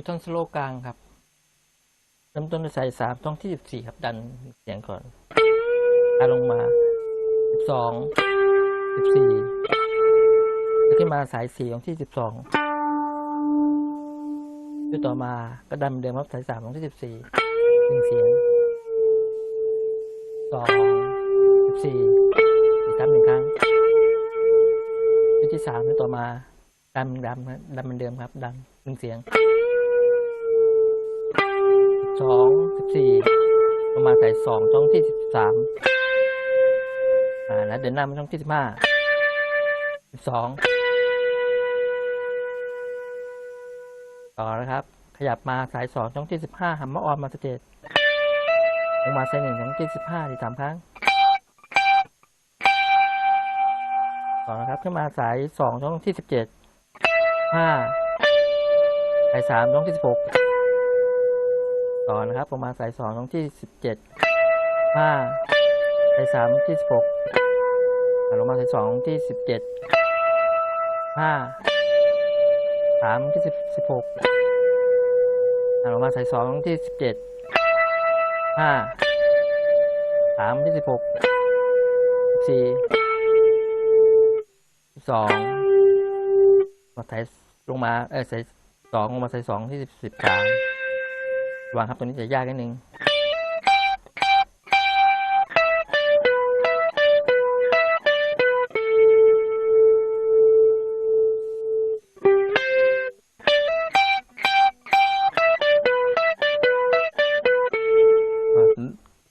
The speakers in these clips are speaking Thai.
ิวตันสโลกลางครับเริ่มต้นด้วยสายสามช่องที่สิบสี่ครับดันเสียงก่อนดันลงมาสิบสองสิบสี่แล้วขึ้นมาสายสี่ของที่สิบสองด้วยต่อมาก็ดันเดิมครับสายสามของที่สิบสี่หนึ่งเสียงสองสิบสี่สี่ครั้งหนึ่งครั้งด้วยที่สามด้วยต่อมาดันดันดันเหมือนเดิมครับดันหนึ่งเสียง 14 ลงมาใสองช่องที่ 13 อ่า แล้วเดินหน้ามาช่องที่สิบห้าสิบสองต่อนะครับ ขยับมาสายสองช่องที่สิบห้าหัมมาออนมาสเตจลงมาสายหนึ่งช่องที่สิบห้าดีสามครั้ง ต่อนะครับ ขึ้นมาสายสองช่องที่สิบเจ็ดห้าสายสามช่องที่สิบหก ต่อนะครับลงมาสายสองตรงที่สิบเจ็ดห้าสายสามที่สิบหกลงมาสายสองที่สิบเจ็ดห้าสามที่สิบสิบหกลงมาสายสองที่สิบเจ็ดห้าสามที่สิบหกสี่สองมาสายลงมาเออสายสองลงมาสายสองที่สิบสิบสาม วางครับตัวนี้จะยากนิดนึง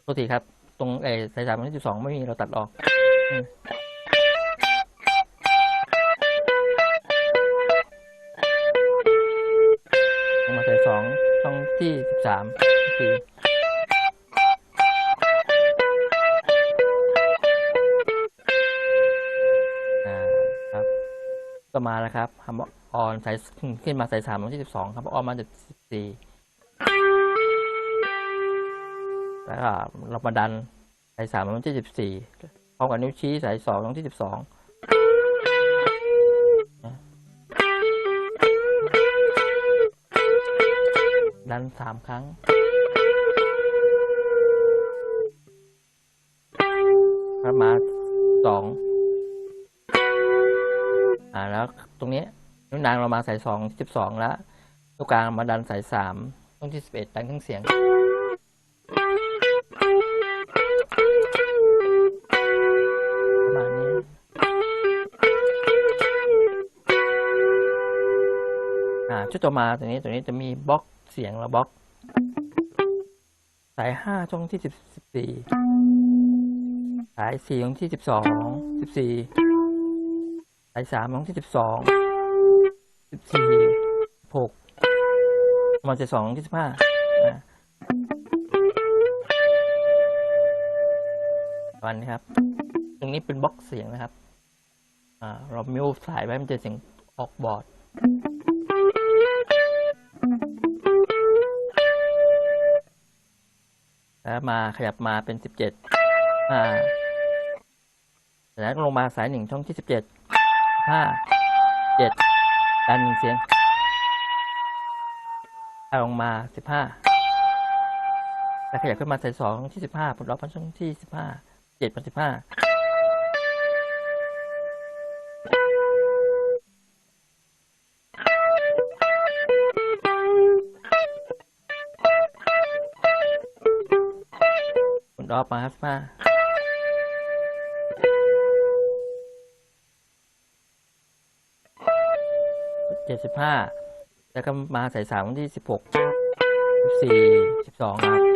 ตัวทีครับ ตรงเออสายสามที่สิบสองไม่มีเราตัดออก สามสี่อ่าครับก็มาแล้วครับฮัมออนสายขึ้นมาสายสามวันที่สิบสองครับออนมาจากสิบสี่แล้วก็เรามาดันสายสามวันที่สิบสี่พร้อมกับนิ้วชี้สายสองวันที่สิบสอง ดันสามครั้งครับมาสองอ่าแล้วตรงนี้นิ้วนางเรามาสายสองสิบสองแล้วตัวกลางมาดันสายสามตรงที่สิบเอ็ดดันเครื่องเสียงประมาณนี้อ่าชุดต่อมาตัวนี้ตัวนี้จะมีบล็อก เสียงและบล็อก สายห้าช่องที่สิบสิบสี่สายสี่ช่องที่สิบสองสิบสี่สายสามช่องที่สิบสองสิบสี่หกมาจากสองที่สิบห้าอ่าวันนี้ครับ ตรงนี้เป็นบล็อกเสียงนะครับ อ่า เรามิวสายไว้มันจะเสียงออกบอร์ด แล้วมาขยับมาเป็นสิบเจ็ดห้าแล้วลงมาสายหนึ่งช่องที่สิบเจ็ดห้าเจ็ดดันหนึ่งเสียงถ้าลงมาสิบห้าแล้วขยับขึ้นมาสายสองที่สิบห้าปลดล็อกมาช่องที่สิบห้าเจ็ดพันสิบห้า ดอปมาครับสิบห้าเจ็ดสิบห้าแล้วก็มาใส่สามวันที่สิบหกสิบสี่สิบสองครับ